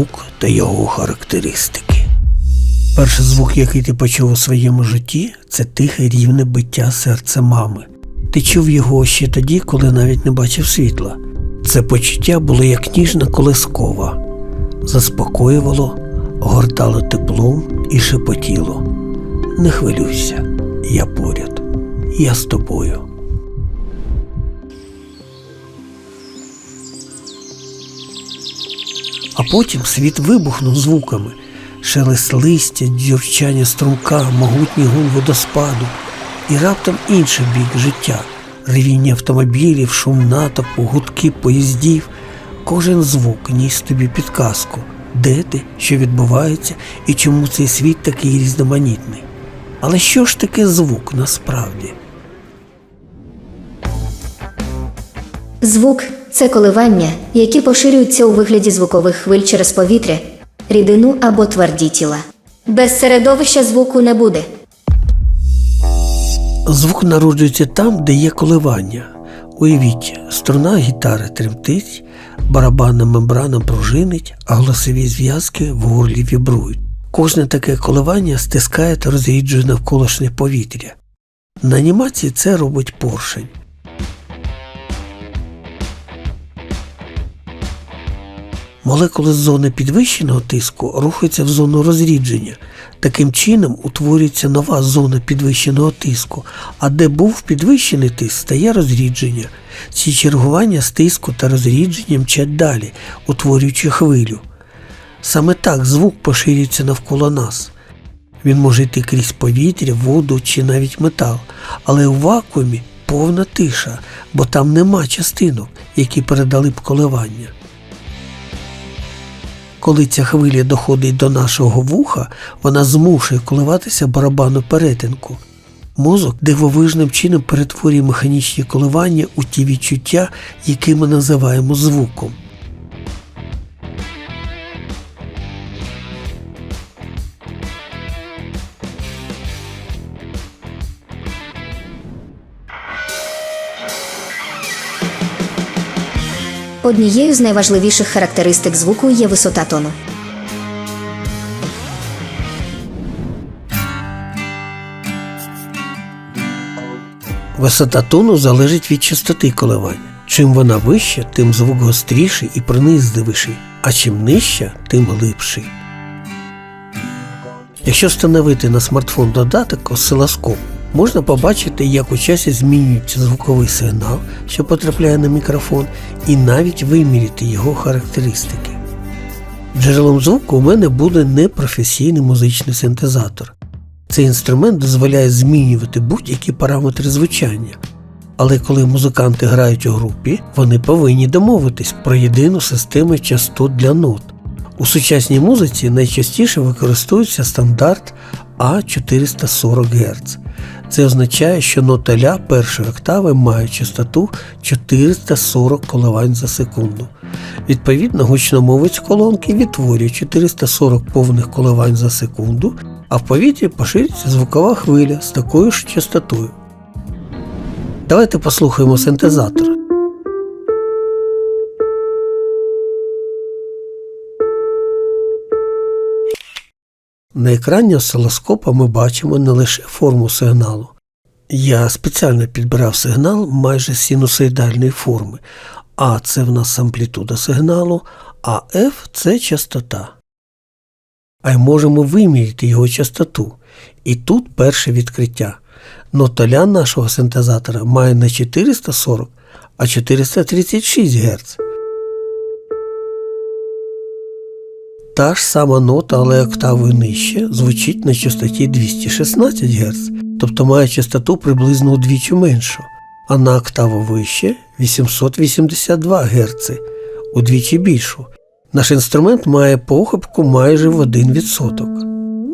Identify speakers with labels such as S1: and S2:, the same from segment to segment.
S1: звук та його характеристики. Перший звук, який ти почув у своєму житті, це тихе рівне биття серця мами. Ти чув його ще тоді, коли навіть не бачив світла. Це почуття було як ніжна колискова, заспокоювало, гортало теплом і шепотіло. Не хвилюйся, я поряд, я з тобою. А потім світ вибухнув звуками, шелест листя, дзюрчання струмка, могутній гул водоспаду, і раптом інший бік життя, ревіння автомобілів, шум натовпу, гудки поїздів. Кожен звук ніс тобі підказку, де ти, що відбувається і чому цей світ такий різноманітний. Але що ж таке звук насправді?
S2: Звук це коливання, які поширюються у вигляді звукових хвиль через повітря, рідину або тверді тіла. Без середовища звуку не буде.
S1: Звук народжується там, де є коливання. Уявіть, струна гітари тремтить, барабанна мембрана пружинить, а голосові зв'язки в горлі вібрують. Кожне таке коливання стискає та розріджує навколишнє повітря. На анімації це робить поршень. Молекули з зони підвищеного тиску рухаються в зону розрідження. Таким чином утворюється нова зона підвищеного тиску, а де був підвищений тиск, стає розрідження. Ці чергування з тиску та розрідження мчать далі, утворюючи хвилю. Саме так звук поширюється навколо нас. Він може йти крізь повітря, воду чи навіть метал, але у вакуумі повна тиша, бо там нема частинок, які передали б коливання. Коли ця хвиля доходить до нашого вуха, вона змушує коливатися барабану перетинку. Мозок дивовижним чином перетворює механічні коливання у ті відчуття, які ми називаємо звуком.
S2: Однією з найважливіших характеристик звуку є висота тону.
S1: Висота тону залежить від частоти коливання. Чим вона вища, тим звук гостріший і пронизливіший, а чим нижча, тим глибший. Якщо встановити на смартфон додаток осцилоскоп, можна побачити, як у часі змінюється звуковий сигнал, що потрапляє на мікрофон, і навіть виміряти його характеристики. Джерелом звуку у мене буде непрофесійний музичний синтезатор. Цей інструмент дозволяє змінювати будь-які параметри звучання. Але коли музиканти грають у групі, вони повинні домовитись про єдину систему частот для нот. У сучасній музиці найчастіше використовується стандарт А440 Гц. Це означає, що нота ля першої октави має частоту 440 коливань за секунду. Відповідно, гучномовець колонки відтворює 440 повних коливань за секунду, а в повітрі поширюється звукова хвиля з такою ж частотою. Давайте послухаємо синтезатор. На екрані осцилоскопа ми бачимо не лише форму сигналу. Я спеціально підбирав сигнал майже синусоїдальної форми. А це в нас амплітуда сигналу, а F це частота. А й можемо виміряти його частоту. І тут перше відкриття. Нота ля нашого синтезатора має не 440, а 436 Гц. Та ж сама нота, але октавою нижче, звучить на частоті 216 Гц, тобто має частоту приблизно удвічі меншу, а на октаву вище 882 Гц, удвічі більшу. Наш інструмент має похибку майже в 1%.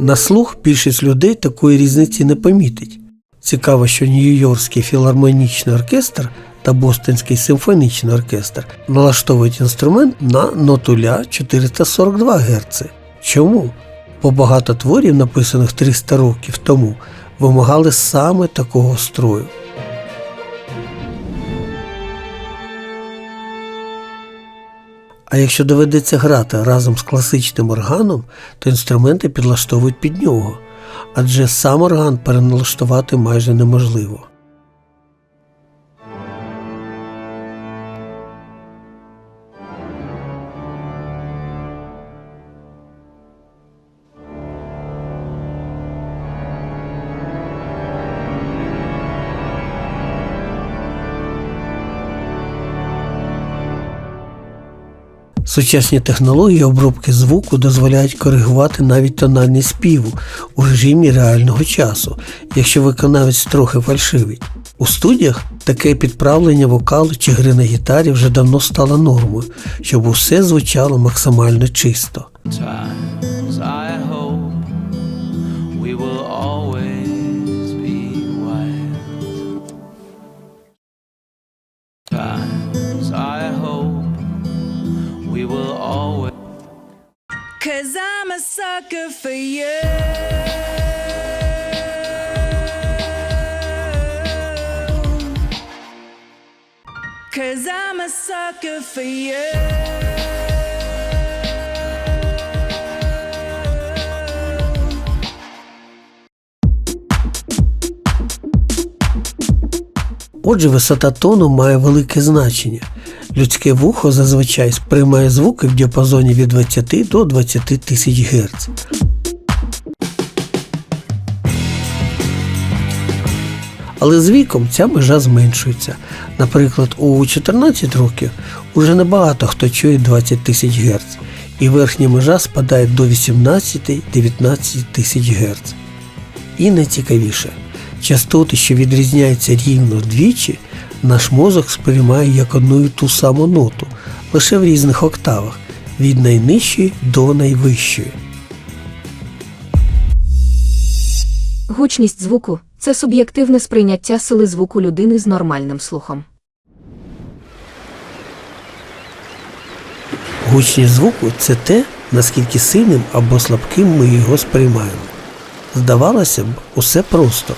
S1: На слух більшість людей такої різниці не помітить. Цікаво, що Нью-Йоркський філармонічний оркестр та Бостонський симфонічний оркестр налаштовують інструмент на ноту ля 442 Гц. Чому? Бо багато творів, написаних 300 років тому, вимагали саме такого строю. А якщо доведеться грати разом з класичним органом, то інструменти підлаштовують під нього, адже сам орган переналаштувати майже неможливо. Сучасні технології обробки звуку дозволяють коригувати навіть тональність співу у режимі реального часу, якщо виконавець трохи фальшивить. У студіях таке підправлення вокалу чи гри на гітарі вже давно стало нормою, щоб усе звучало максимально чисто.
S3: Cause I'm a sucker for you. Cause I'm a sucker for you.
S1: Отже, висота тону має велике значення. Людське вухо зазвичай сприймає звуки в діапазоні від 20 до 20 тисяч Гц. Але з віком ця межа зменшується. Наприклад, у 14 років уже небагато хто чує 20 тисяч Гц, і верхня межа спадає до 18-19 тисяч Гц. І найцікавіше, частоти, що відрізняються рівно вдвічі, наш мозок сприймає як одну і ту саму ноту, лише в різних октавах, від найнижчої до найвищої.
S4: Гучність звуку це суб'єктивне сприйняття сили звуку людини з нормальним слухом.
S1: Гучність звуку це те, наскільки сильним або слабким ми його сприймаємо. Здавалося б, усе просто.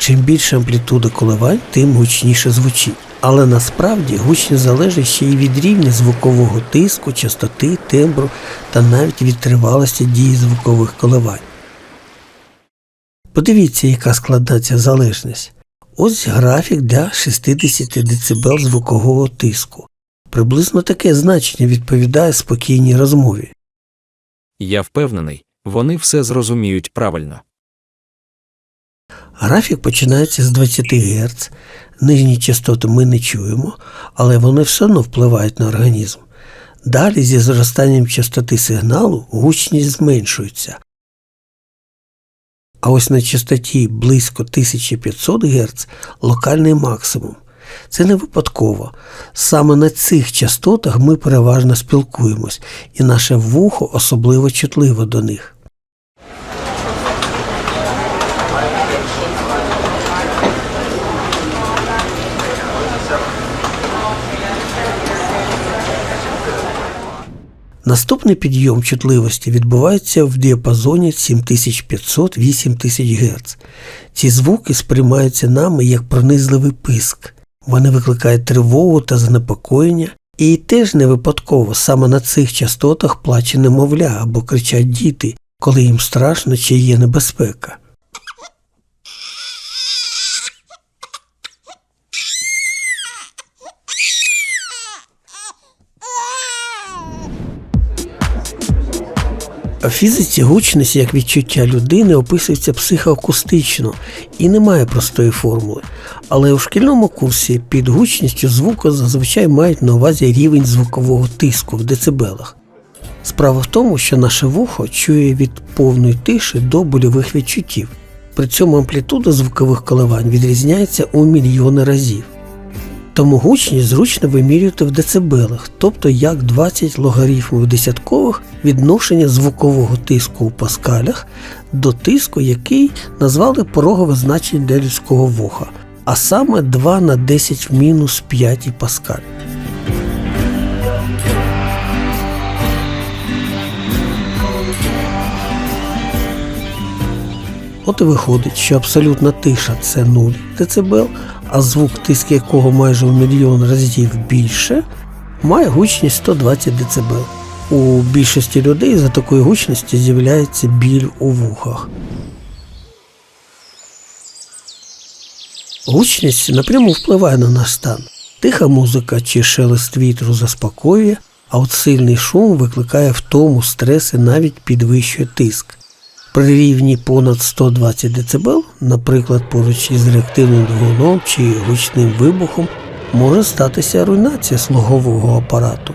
S1: Чим більше амплітуда коливань, тим гучніше звучить. Але насправді гучність залежить ще й від рівня звукового тиску, частоти, тембру та навіть від тривалості дії звукових коливань. Подивіться, яка складна ця залежність. Ось графік для 60 дБ звукового тиску. Приблизно таке значення відповідає спокійній розмові.
S5: Я впевнений, вони все зрозуміють правильно.
S1: Графік починається з 20 Гц. Нижні частоти ми не чуємо, але вони все одно впливають на організм. Далі зі зростанням частоти сигналу гучність зменшується. А ось на частоті близько 1500 Гц локальний максимум. Це не випадково. Саме на цих частотах ми переважно спілкуємось, і наше вухо особливо чутливо до них. Наступний підйом чутливості відбувається в діапазоні 7500-8000 Гц. Ці звуки сприймаються нами як пронизливий писк. Вони викликають тривогу та занепокоєння, і теж не випадково саме на цих частотах плаче немовля або кричать діти, коли їм страшно чи є небезпека. В фізиці гучність як відчуття людини описується психоакустично і немає простої формули. Але у шкільному курсі під гучністю звуку зазвичай мають на увазі рівень звукового тиску в децибелах. Справа в тому, що наше вухо чує від повної тиші до больових відчуттів. При цьому амплітуда звукових коливань відрізняється у мільйони разів. Тому гучність зручно вимірювати в децибелах, тобто як 20 логарифмів десяткових відношення звукового тиску у паскалях до тиску, який назвали порогове значення для людського вуха, а саме 2 на 10 в мінус 5 паскаль. От і виходить, що абсолютна тиша це 0 дБ, а звук, тиск якого майже в мільйон разів більше, має гучність 120 дБ. У більшості людей за такої гучності з'являється біль у вухах. Гучність напряму впливає на наш стан. Тиха музика чи шелест вітру заспокоює, а от сильний шум викликає втому, стрес і навіть підвищує тиск. При рівні понад 120 дБ, наприклад, поруч із реактивним двигуном чи гучним вибухом, може статися руйнація слугового апарату.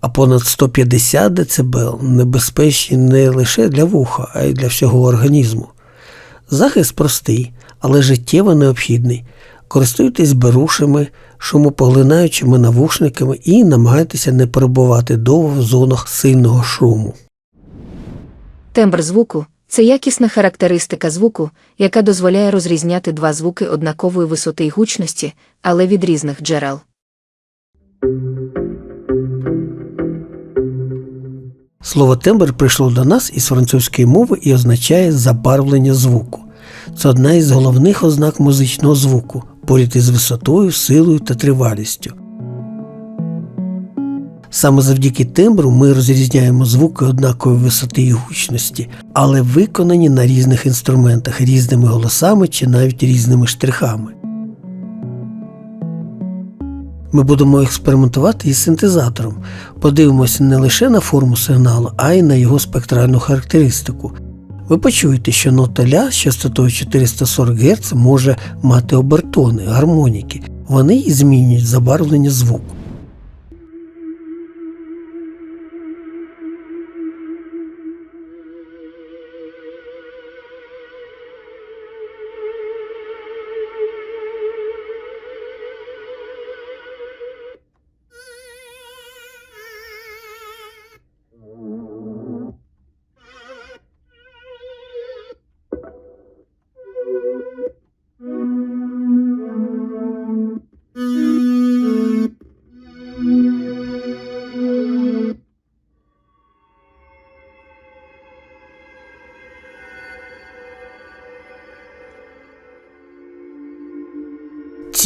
S1: А понад 150 дБ небезпечні не лише для вуха, а й для всього організму. Захист простий, але життєво необхідний. Користуйтесь берушами, шумопоглинаючими навушниками і намагайтеся не перебувати довго в зонах сильного шуму.
S4: Тембр звуку це якісна характеристика звуку, яка дозволяє розрізняти два звуки однакової висоти й гучності, але від різних джерел.
S1: Слово тембр прийшло до нас із французької мови і означає забарвлення звуку. Це одна із головних ознак музичного звуку, поряд із висотою, силою та тривалістю. Саме завдяки тембру ми розрізняємо звуки однакової висоти і гучності, але виконані на різних інструментах, різними голосами чи навіть різними штрихами. Ми будемо експериментувати із синтезатором. Подивимося не лише на форму сигналу, а й на його спектральну характеристику. Ви почуєте, що нота ля з частотою 440 Гц може мати обертони, гармоніки. Вони і змінюють забарвлення звуку.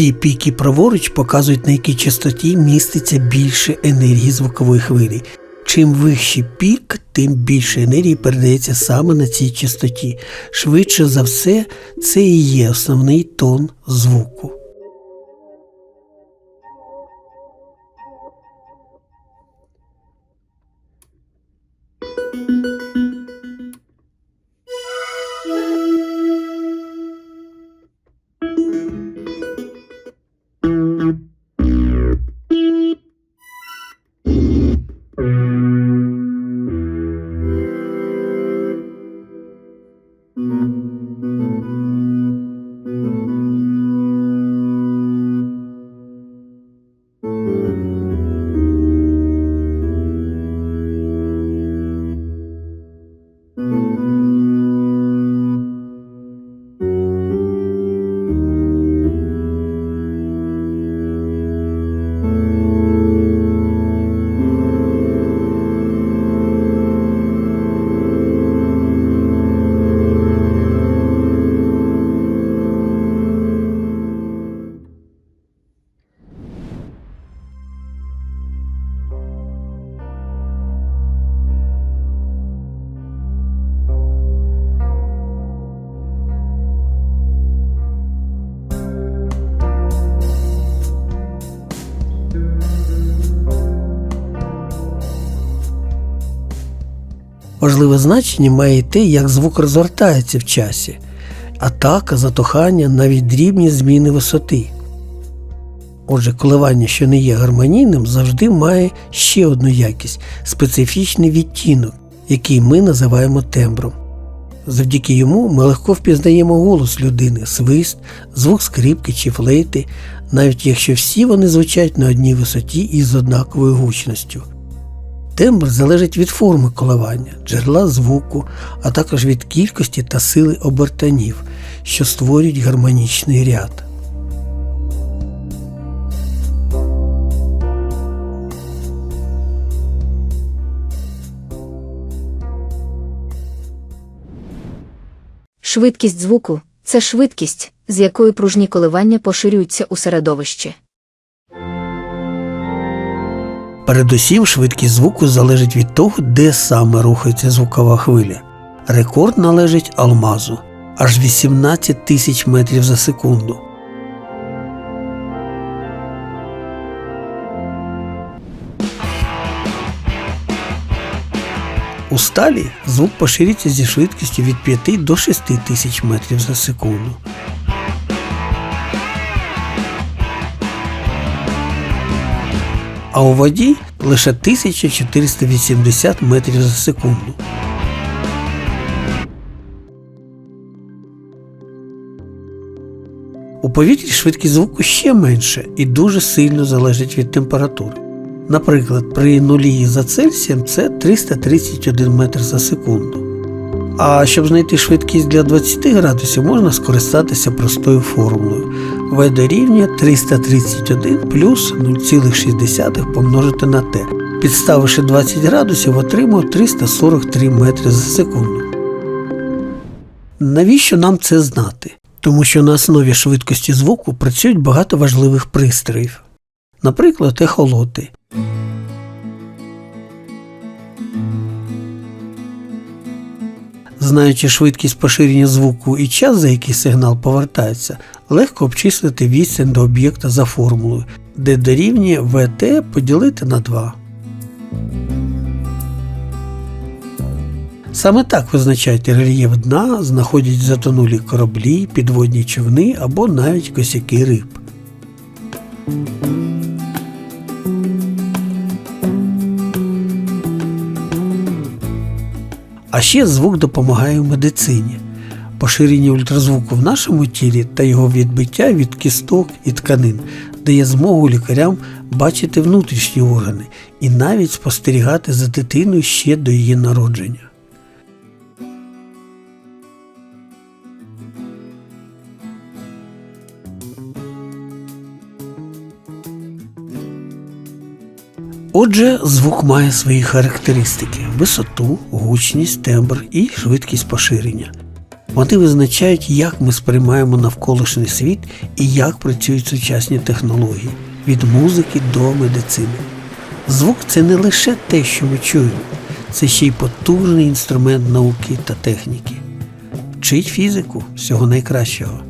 S1: Ці піки праворуч показують, на якій частоті міститься більше енергії звукової хвилі. Чим вищий пік, тим більше енергії передається саме на цій частоті. Швидше за все, це і є основний тон звуку. Важливе значення має й те, як звук розгортається в часі, атака, затухання, навіть дрібні зміни висоти. Отже, коливання, що не є гармонійним, завжди має ще одну якість специфічний відтінок, який ми називаємо тембром. Завдяки йому ми легко впізнаємо голос людини, свист, звук скрипки чи флейти, навіть якщо всі вони звучать на одній висоті і з однаковою гучністю. Тембр залежить від форми коливання, джерела звуку, а також від кількості та сили обертанів, що створюють гармонічний ряд.
S4: Швидкість звуку це швидкість, з якою пружні коливання поширюються у середовищі.
S1: Передусім, швидкість звуку залежить від того, де саме рухається звукова хвиля. Рекорд належить алмазу аж 18 тисяч метрів за секунду. У сталі звук поширюється зі швидкістю від 5 до 6 тисяч метрів за секунду. А у воді лише 1480 метрів за секунду. У повітрі швидкість звуку ще менше і дуже сильно залежить від температури. Наприклад, при нулі за Цельсієм це 331 метр за секунду. А щоб знайти швидкість для 20 градусів, можна скористатися простою формулою. В дорівнює 331 плюс 0,6 помножити на t. Підставивши 20 градусів, отримую 343 метри за секунду. Навіщо нам це знати? Тому що на основі швидкості звуку працюють багато важливих пристроїв. Наприклад, ехолоти. Знаючи швидкість поширення звуку і час, за який сигнал повертається, легко обчислити відстань до об'єкта за формулою, де дорівнює ВТ поділити на 2. Саме так визначають рельєф дна, знаходять затонулі кораблі, підводні човни або навіть косяки риб. А ще звук допомагає в медицині. Поширення ультразвуку в нашому тілі та його відбиття від кісток і тканин дає змогу лікарям бачити внутрішні органи і навіть спостерігати за дитиною ще до її народження. Отже, звук має свої характеристики: висоту, гучність, тембр і швидкість поширення. Вони визначають, як ми сприймаємо навколишній світ і як працюють сучасні технології від музики до медицини. Звук це не лише те, що ми чуємо, це ще й потужний інструмент науки та техніки. Вчить фізику всього найкращого.